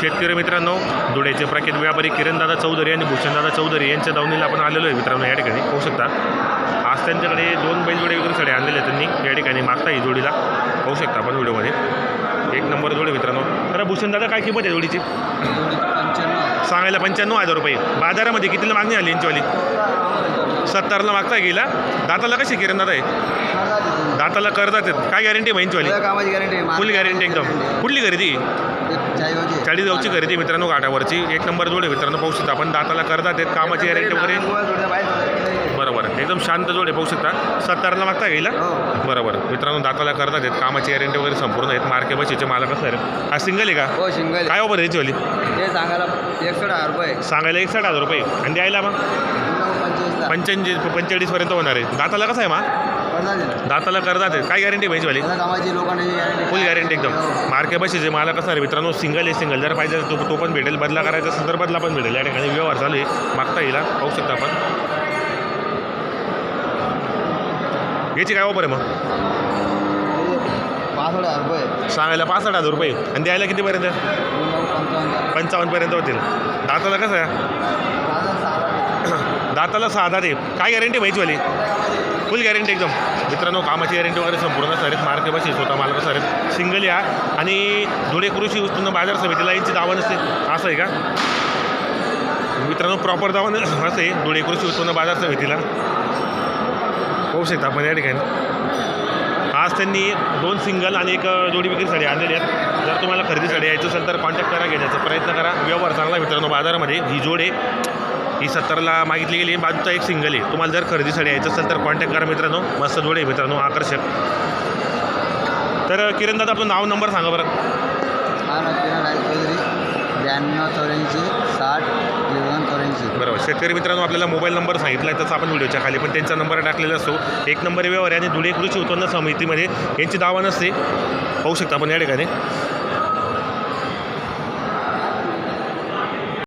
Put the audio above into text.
शेतकरी मित्रांनो धुळ्याचे प्रख्यात व्यापारी किरणदादा चौधरी आणि भूषणदादा चौधरी यांच्या दावणीला आपण आलेलो आहे मित्रांनो या ठिकाणी. पाहू शकता आज त्यांच्याकडे दोन बैलजोडे विक्रीसाठी आणलेले आहेत त्यांनी. या ठिकाणी मागता ही जोडीला. पाहू शकता आपण व्हिडिओमध्ये. एक नंबर जोडी मित्रांनो. तर भूषणदादा काय किंमत आहे जोडीची? सांगायला पंच्याण्णव हजार रुपये. बाजारामध्ये कितीला मागणी आली यांचीवाली सत्तरला मागता गेला. दाताला कशी किरणदादा आहे दाताला करतात आहेत. काय गॅरंटी कामाची गॅरंटी फुल गॅरंटी एकदम. कुठली खरेदी? चाळीस गावची खरेदी मित्रांनो घाटावरची. एक नंबर जोडे मित्रांनो पाहू शकता आपण. दाताला करतात आहेत कामाची गॅरंटी वगैरे. बरोबर. एकदम शांत जोडे पाहू शकता. सत्तरला मागता गेला हो. बरोबर. मित्रांनो दाताला करतात आहेत कामाची गॅरंटी वगैरे संपूर्ण आहेत. मार्के बशीचे मालक असणार हा सिंगल आहे का? हो शिंगल काय ऑफर याची वाली सांगायला एकशे हजार रुपये. सांगायला एकसठ हजार रुपये. आणि द्यायला मग? पंच्याऐंशी पंचेचाळीसपर्यंत होणार आहे. दाताला कसं आहे मा. दाताला करतात आहेत काय गॅरंटी पाहिजे वाली कामाची लोकांनी फुल गॅरंटी एकदम. मार्के बशीचे मालक असणार आहे मित्रांनो. सिंगल आहे सिंगल जर पाहिजे तो तो पण भेटेल. बदला करायचा असेल तर बदला पण भेटेल. या ठिकाणी व्यवहार चालू आहे. मागता येईल हा. पाहू शकता आपण. याची काय ऑफर आहे मग पासष्ट हजार रुपये. सांगायला पासष्ट हजार रुपये. आणि द्यायला कितीपर्यंत? पंचावन्न. पंचावन्नपर्यंत होतील. दाताला कसं आहे? दाताला सहा दात आहे काय गॅरंटी व्हायची वाली? फुल गॅरंटी एकदम. मित्रांनो कामाची गॅरंटी वगैरे संपूर्ण असणार आहेत मार्के स्वतः मालक असणार सिंगल या. आणि धुळे कृषी उत्पन्न बाजार समितीला यांची दावा नसते असं आहे का? मित्रांनो प्रॉपर दावा असं आहे धुळे कृषी उत्पन्न बाजार समितीला. होऊ शकता आपण या ठिकाणी. आज त्यांनी दोन सिंगल आणि एक जोडी विक्रीसाठी आणलेली आहेत. जर तुम्हाला खरेदीसाठी यायचं असेल तर कॉन्टॅक्ट करा घेण्याचा प्रयत्न करा. व्यवहार चांगला मित्रांनो बाजारामध्ये. ही जोड आहे. ही सत्तरला मागितली गेली. बाजूचा एक सिंगल आहे. तुम्हाला जर खरेदीसाठी यायचं असेल तर कॉन्टॅक्ट करा मित्रांनो. मस्त जोड मित्रांनो आकर्षक. तर किरण दादा आपलं नाव नंबर सांगा बरं. ब्याण्णव चौऱ्याऐंशी साठ दोन चौऱ्याऐंशी. बरोबर. शेतकरी मित्रांनो आपल्याला मोबाईल नंबर सांगितला आहे तसं आपण व्हिडिओच्या खाली पण त्यांचा नंबर टाकलेला असतो. एक नंबर व्यवहार आहे आणि धुळे कृषी उत्पन्न समितीमध्ये यांची दावा नसते. पाहू शकता आपण या ठिकाणी.